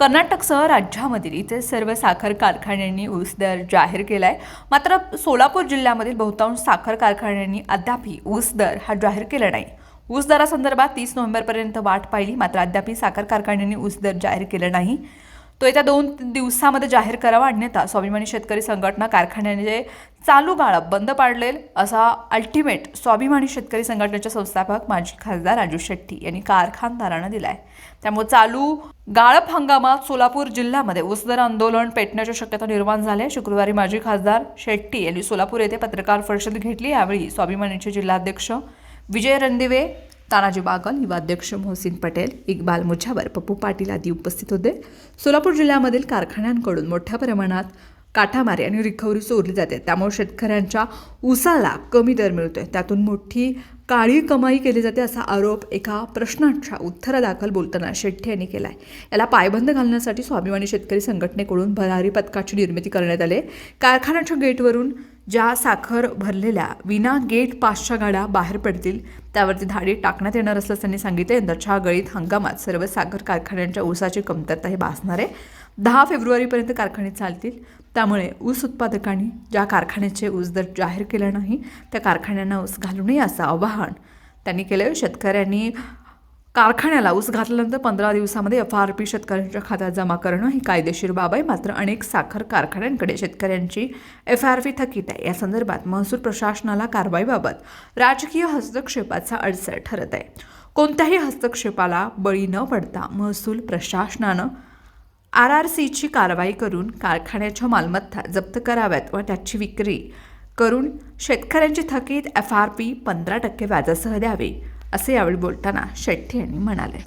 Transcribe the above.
कर्नाटकसह राज्यामधील इथे सर्व साखर कारखान्यांनी ऊस दर जाहीर केला आहे मात्र सोलापूर जिल्ह्यामधील बहुतांश साखर कारखान्यांनी अद्यापही ऊस दर हा जाहीर केला नाही. ऊस दरासंदर्भात तीस नोव्हेंबरपर्यंत वाट पाहिली मात्र अद्यापही साखर कारखान्यांनी ऊस दर जाहीर केला नाही. तो येत्या दोन दिवसामध्ये जाहीर करावा अन्यथा स्वाभिमानी शेतकरी संघटना कारखान्याने चालू गाळप बंद पाडलेल असा अल्टिमेट स्वाभिमानी शेतकरी संघटनेचे संस्थापक माजी खासदार राजू शेट्टी यांनी कारखानदारांना दिलाय. त्यामुळे चालू गाळप हंगामात सोलापूर जिल्ह्यामध्ये उसदर आंदोलन पेटण्याची शक्यता निर्माण झाली आहे. शुक्रवारी माजी खासदार शेट्टी यांनी सोलापूर येथे पत्रकार परिषद घेतली. यावेळी स्वाभिमानीचे जिल्हाध्यक्ष विजय रणदिवे तानाजी बागल युवाध्यक्ष मोहसिन पटेल इक्बाल मुछावर पप्पू पाटील आदी उपस्थित होते. सोलापूर जिल्ह्यामधील कारखान्यांकडून मोठ्या प्रमाणात काठामारी आणि रिकव्हरी चोरली जाते. त्यामुळे शेतकऱ्यांच्या ऊसाला कमी दर मिळतोय. त्यातून मोठी काळी कमाई केली जाते असा आरोप एका प्रश्नाच्या उत्तरादाखल बोलताना शेट्टी यांनी केला आहे याला पायबंद घालण्यासाठी स्वाभिमानी शेतकरी संघटनेकडून भरारी पथकाची निर्मिती करण्यात आली कारखान्याच्या गेटवरून ज्या साखर भरलेल्या विना गेट पासच्या गाड्या बाहेर पडतील त्यावरती धाडी टाकण्यात येणार असल्याचं त्यांनी सांगितलं यंदाच्या गळीत हंगामात सर्व साखर कारखान्यांच्या ऊसाची कमतरता हे भासणार. आहे दहा फेब्रुवारीपर्यंत कारखाने चालतील. त्यामुळे ऊस उत्पादकांनी ज्या कारखान्याचे ऊस दर जाहीर केला नाही त्या कारखान्यांना ऊस घालू नये असं आवाहन त्यांनी केलं शेतकऱ्यांनी कारखान्याला ऊस घातल्यानंतर पंधरा दिवसामध्ये एफ आर पी शेतकऱ्यांच्या खात्यात जमा करणं ही कायदेशीर बाब आहे. मात्र अनेक साखर कारखान्यांकडे शेतकऱ्यांची एफ आर पी थकीत आहे. या संदर्भात महसूल प्रशासनाला कारवाईबाबत राजकीय हस्तक्षेपाचा अडसर ठरत आहे. कोणत्याही हस्तक्षेपाला बळी न पडता महसूल प्रशासनानं आर आर सीची कारवाई करून कारखान्याच्या मालमत्ता जप्त कराव्यात व त्याची विक्री करून शेतकऱ्यांची थकीत एफ आर पी पंधरा टक्के व्याजासह द्यावी. असे यावेळी बोलताना शेट्टी यांनी म्हणाले.